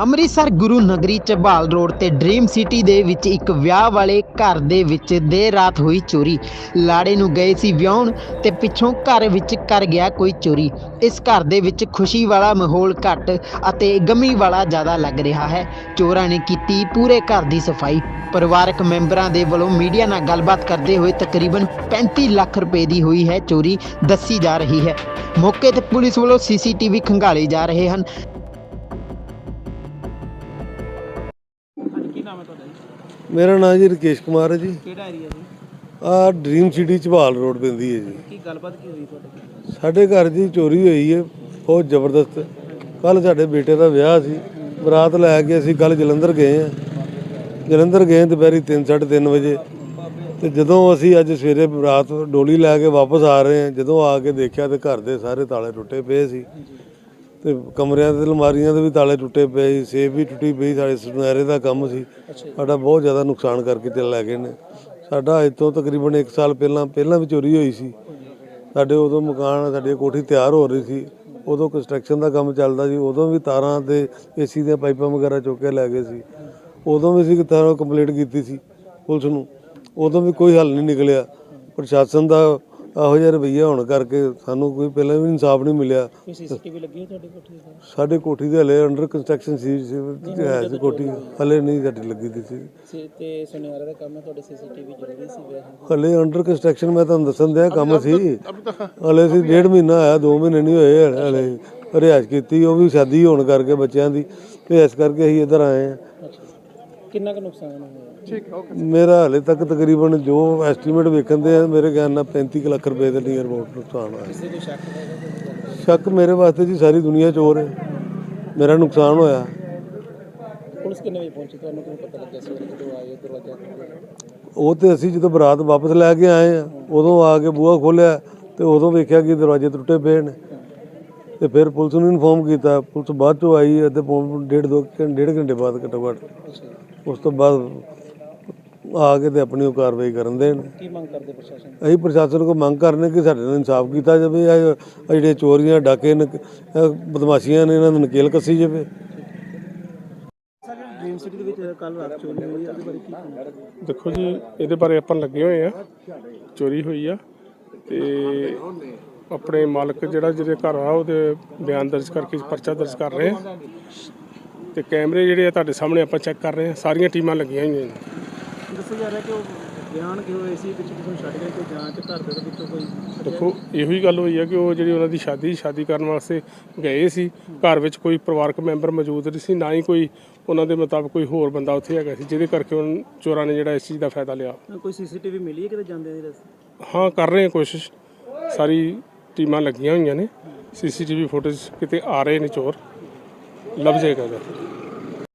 ਅੰਮ੍ਰਿਤਸਰ ਗੁਰੂ ਨਗਰੀ ਚਬਾਲ ਰੋਡ ਤੇ ਡ੍ਰੀਮ ਸਿਟੀ ਦੇ ਵਿੱਚ ਇੱਕ ਵਿਆਹ ਵਾਲੇ ਘਰ ਦੇ ਵਿੱਚ ਦੇਰ ਰਾਤ ਹੋਈ ਚੋਰੀ। ਲਾੜੇ ਨੂੰ ਗਏ ਸੀ ਵਿਆਹਣ ਤੇ ਪਿੱਛੋਂ ਘਰ ਵਿੱਚ ਕਰ ਗਿਆ ਕੋਈ ਚੋਰੀ। ਇਸ ਘਰ ਦੇ ਵਿੱਚ ਖੁਸ਼ੀ ਵਾਲਾ ਮਾਹੌਲ ਘੱਟ ਅਤੇ ਗਮੀ ਵਾਲਾ ਜ਼ਿਆਦਾ ਲੱਗ ਰਿਹਾ ਹੈ। ਚੋਰਾਂ ਨੇ ਕੀਤੀ ਪੂਰੇ ਘਰ ਦੀ ਸਫ਼ਾਈ। ਪਰਿਵਾਰਕ ਮੈਂਬਰਾਂ ਦੇ ਵੱਲੋਂ ਮੀਡੀਆ ਨਾਲ ਗੱਲਬਾਤ ਕਰਦੇ ਹੋਏ ਤਕਰੀਬਨ 35 ਲੱਖ ਰੁਪਏ ਦੀ ਹੋਈ ਹੈ ਚੋਰੀ ਦੱਸੀ ਜਾ ਰਹੀ ਹੈ। ਮੌਕੇ ਤੇ ਪੁਲਿਸ ਵੱਲੋਂ ਸੀਸੀਟੀਵੀ ਖੰਗਾਲੇ ਜਾ ਰਹੇ ਹਨ। ਨਾਮ ਹੈ ਤੁਹਾਡਾ ਜੀ? ਮੇਰਾ ਨਾਮ ਜੀ ਰਕੇਸ਼ ਕੁਮਾਰ ਹੈ ਜੀ। ਕਿਹੜਾ ਏਰੀਆ ਜੀ? ਆ ਡ੍ਰੀਮ ਸਿਟੀ ਝਬਾਲ ਰੋਡ ਪੈਂਦੀ ਹੈ ਜੀ। ਕੀ ਗੱਲਬਾਤ ਕੀ ਹੋਈ ਤੁਹਾਡੇ ਸਾਡੇ ਘਰ ਦੀ ਚੋਰੀ ਹੋਈ ਹੈ ਬਹੁਤ ਜ਼ਬਰਦਸਤ। ਕੱਲ ਸਾਡੇ ਬੇਟੇ ਦਾ ਵਿਆਹ ਸੀ। ਬਰਾਤ ਲੈ ਕੇ ਅਸੀਂ ਕੱਲ ਜਲੰਧਰ ਗਏ ਆ ਜਲੰਧਰ ਗਏ ਦੁਪਹਿਰੀ 3:30 ਵਜੇ। ਤੇ ਜਦੋਂ ਅਸੀਂ ਅੱਜ ਸਵੇਰੇ ਬਰਾਤ ਡੋਲੀ ਲੈ ਕੇ ਵਾਪਸ ਆ ਰਹੇ ਹਾਂ ਜਦੋਂ ਆ ਕੇ ਦੇਖਿਆ ਤੇ ਘਰ ਦੇ ਸਾਰੇ ਤਾਲੇ ਟੁੱਟੇ ਪਏ ਸੀ। ਤੇ ਕਮਰਿਆਂ ਦੇ ਅਲਮਾਰੀਆਂ ਦੇ ਵੀ ਤਾਲੇ ਟੁੱਟੇ ਪਏ ਸੀ ਸੇਫ ਵੀ ਟੁੱਟੀ ਪਈ ਸਾਡੇ ਸੁਨਹਿਰੇ ਦਾ ਕੰਮ ਸੀ। ਸਾਡਾ ਬਹੁਤ ਜ਼ਿਆਦਾ ਨੁਕਸਾਨ ਕਰਕੇ ਤੇ ਲੈ ਗਏ ਨੇ। ਸਾਡਾ ਅੱਜ ਤੋਂ ਤਕਰੀਬਨ 1 ਸਾਲ ਪਹਿਲਾਂ ਪਹਿਲਾਂ ਵੀ ਚੋਰੀ ਹੋਈ ਸੀ। ਸਾਡੇ ਉਦੋਂ ਮਕਾਨ ਸਾਡੀ ਕੋਠੀ ਤਿਆਰ ਹੋ ਰਹੀ ਸੀ। ਉਦੋਂ ਕੰਸਟਰਕਸ਼ਨ ਦਾ ਕੰਮ ਚੱਲਦਾ ਸੀ। ਉਦੋਂ ਵੀ ਤਾਰਾਂ ਤੇ ਏਸੀ ਦੀਆਂ ਪਾਈਪਾਂ ਵਗੈਰਾ ਚੁੱਕ ਕੇ ਲੈ ਗਏ ਸੀ। ਉਦੋਂ ਵੀ ਅਸੀਂ ਤਾਰਾਂ ਕੰਪਲੀਟ ਕੀਤੀ ਸੀ ਪੁਲਿਸ ਨੂੰ। ਉਦੋਂ ਵੀ ਕੋਈ ਹੱਲ ਨਹੀਂ ਨਿਕਲਿਆ। ਪ੍ਰਸ਼ਾਸਨ ਦਾ ਇਹੋ ਜਿਹਾ ਰਵੱਈਆ ਹੋਣ ਕਰਕੇ ਸਾਨੂੰ ਕੋਈ ਪਹਿਲਾਂ ਵੀ ਇਨਸਾਫ ਨਹੀਂ ਮਿਲਿਆ। ਕੋਈ ਸੀਸੀਟੀਵੀ ਲੱਗੀ ਹੈ ਤੁਹਾਡੇ ਕੋਠੇ ਤੇ? ਸਾਡੇ ਕੋਠੀ ਦੇ ਹਲੇ ਅੰਡਰ ਕੰਸਟਰਕਸ਼ਨ ਸੀ ਸੀ ਹੈ ਸੀ ਕੋਠੀ। ਹਲੇ ਨਹੀਂ ਸਾਡੀ ਲੱਗੀ ਦੀ ਸੀ। ਸੀ ਤੇ ਸੁਨਿਆਰੇ ਦਾ ਕੰਮ ਹੈ ਤੁਹਾਡੇ ਸੀਸੀਟੀਵੀ ਜ਼ਰੂਰੀ ਸੀ ਵਿਆਹ ਹਲੇ ਅੰਡਰ ਕੰਸਟਰਕਸ਼ਨ ਮੈਂ ਤੁਹਾਨੂੰ ਦੱਸਣ ਦਿਆ ਕੰਮ ਸੀ। ਹਲੇ ਸੀ ਡੇਢ ਮਹੀਨਾ ਆਇਆ 2 ਮਹੀਨੇ ਨਹੀਂ ਹੋਏ ਹਲੇ- ਹਲੇ ਰਿਆਜ਼ ਕੀਤੀ ਉਹ ਵੀ ਸ਼ਾਦੀ ਹੋਣ ਕਰਕੇ ਬੱਚਿਆਂ ਦੀ ਤੇ ਇਸ ਕਰਕੇ ਅਸੀਂ ਇੱਧਰ ਆਏ ਅੱਛਾ। ਕਿੰਨਾ ਕੁ ਨੁਕਸਾਨ ਹੋਇਆ? ਠੀਕ ਮੇਰਾ ਹਲੇ ਤੱਕ ਤਕਰੀਬਨ ਜੋ ਐਸਟੀਮੇਟ ਵੇਖਣ ਦੇ ਆ ਮੇਰੇ ਖਿਆਲ ਨਾਲ 35 ਕੁ ਲੱਖ ਰੁਪਏ ਦੇ ਨੀਅਰ ਅਬਾਊਟ ਨੁਕਸਾਨ ਹੋਇਆ। ਕਿਸੇ ਕੋਈ ਸ਼ੱਕ ਤੇ? ਸ਼ੱਕ ਮੇਰੇ ਵਾਸਤੇ ਜੀ ਸਾਰੀ ਦੁਨੀਆ ਚੋਰ ਹੈ। ਮੇਰਾ ਨੁਕਸਾਨ ਹੋਇਆ। ਪੁਲਿਸ ਕਿੰਨੇ ਵਜੇ ਪਹੁੰਚੀ? ਤੁਹਾਨੂੰ ਕਿਵੇਂ ਪਤਾ ਲੱਗਿਆ ਸਵੇਰੇ ਜਦੋਂ ਆਏ ਦਰਵਾਜ਼ਾ ਖੋਲ੍ਹਿਆ? ਉਹ ਤੇ ਅਸੀਂ ਜਦੋਂ ਬਰਾਤ ਵਾਪਸ ਲੈ ਕੇ ਆਏ ਆ ਉਦੋਂ ਆ ਕੇ ਬੂਹਾ ਖੋਲਿਆ ਤੇ ਉਦੋਂ ਵੇਖਿਆ ਕਿ ਦਰਵਾਜ਼ੇ ਟੁੱਟੇ ਪਏ ਨੇ। ਤੇ ਫਿਰ ਪੁਲਿਸ ਨੂੰ ਇਨਫੋਰਮ ਕੀਤਾ। ਪੁਲਿਸ ਬਾਅਦ ਚੋਂ ਆਈ ਅਤੇ ਡੇਢ ਦੋ ਘੰ- ਡੇਢ ਘੰਟੇ ਬਾਅਦ ਘੱਟੋ ਘੱਟ। ਅੱਛਾ ਉਸ ਤੋਂ ਬਾਅਦ ਆ ਕੇ ਤੇ ਆਪਣੀ ਉਹ ਕਾਰਵਾਈ ਕਰਨ ਦੇਣ ਕੀ ਮੰਗ ਕਰਦੇ ਪ੍ਰਸ਼ਾਸਨ? ਅਸੀਂ ਪ੍ਰਸ਼ਾਸਨ ਕੋ ਮੰਗ ਕਰਨੇ ਕਿ ਸਾਡੇ ਨਾਲ ਇਨਸਾਫ ਕੀਤਾ ਜਾਵੇ ਇਹ ਇਹ ਜਿਹੜੇ ਚੋਰੀਆਂ ਡਾਕੇ ਇਹ ਬਦਮਾਸ਼ੀਆਂ ਨੇ ਇਹਨਾਂ ਨੂੰ ਨਕੇਲ ਕੱਸੀ ਜਾਵੇ। ਸਰ ਡ੍ਰੀਮ ਸਿਟੀ ਦੇ ਵਿੱਚ ਕੱਲ ਰਾਤ ਚੋਰੀ ਹੋਈ ਹੈ ਉਹਦੇ ਬਾਰੇ ਕੀ ਕਹਿਣਾ? ਦੇਖੋ ਜੀ ਇਹਦੇ ਬਾਰੇ ਆਪਾਂ ਲੱਗੇ ਹੋਏ ਆ ਚੋਰੀ ਹੋਈ ਆ ਤੇ ਆਪਣੇ ਮਾਲਕ ਜਿਹੜਾ ਜਿਹਦੇ ਘਰ ਆ ਉਹਦੇ ਬਿਆਨ ਦਰਜ ਕਰਕੇ ਪਰਚਾ ਦਰਜ ਕਰ ਰਹੇ ਆ। ਤੇ ਕੈਮਰੇ ਜਿਹੜੇ ਆ ਤੁਹਾਡੇ ਸਾਹਮਣੇ ਆਪਾਂ ਚੈੱਕ ਕਰ ਰਹੇ ਆ ਸਾਰੀਆਂ ਟੀਮਾਂ ਲੱਗੀਆਂ ਹੋਈਆਂ ਨੇ। ਦੱਸਿਆ ਜਾ ਰਿਹਾ ਕਿ ਉਹ ਬਿਆਨ ਕਿ ਹੋਏ ਸੀ? ਪਿੱਛੇ ਕਿਸੇ ਨੂੰ ਛੱਡ ਗਏ ਕੋਈ ਜਾਂਚ ਘਰ ਦੇ ਵਿੱਚੋਂ ਕੋਈ ਦੇਖੋ ਇਹੋ ਹੀ ਗੱਲ ਹੋਈ ਆ ਕਿ ਉਹ ਜਿਹੜੀ ਉਹਨਾਂ ਦੀ ਸ਼ਾਦੀ ਸ਼ਾਦੀ ਕਰਨ ਵਾਸਤੇ ਗਏ ਸੀ। ਘਰ ਵਿੱਚ ਕੋਈ ਪਰਿਵਾਰਕ ਮੈਂਬਰ ਮੌਜੂਦ ਨਹੀਂ ਸੀ ਨਾ ਹੀ ਕੋਈ ਉਹਨਾਂ ਦੇ ਮੁਤਾਬਕ ਕੋਈ ਹੋਰ ਬੰਦਾ ਉੱਥੇ ਹੈਗਾ ਸੀ ਜਿਹਦੇ ਕਰਕੇ ਉਹਨਾਂ ਚੋਰਾਂ ਨੇ ਜਿਹੜਾ ਇਸ ਚੀਜ਼ ਦਾ ਫਾਇਦਾ ਲਿਆ। ਕੋਈ ਸੀਸੀਟੀਵੀ ਮਿਲੀ ਹੈ ਕਿਤੇ ਜਾਂਦੇ ਦੀ ਰਸਤੇ ਹਾਂ ਕਰ ਰਹੇ ਹਾਂ ਕੋਸ਼ਿਸ਼। ਸਾਰੀ ਟੀਮਾਂ ਲੱਗੀਆਂ ਹੋਈਆਂ ਨੇ। ਸੀਸੀਟੀਵੀ ਫੁਟੇਜ ਕਿਤੇ ਆ ਰਹੇ ਨੇ ਚੋਰ। ਲੱਭ ਜਾਏਗਾ ਗਾ।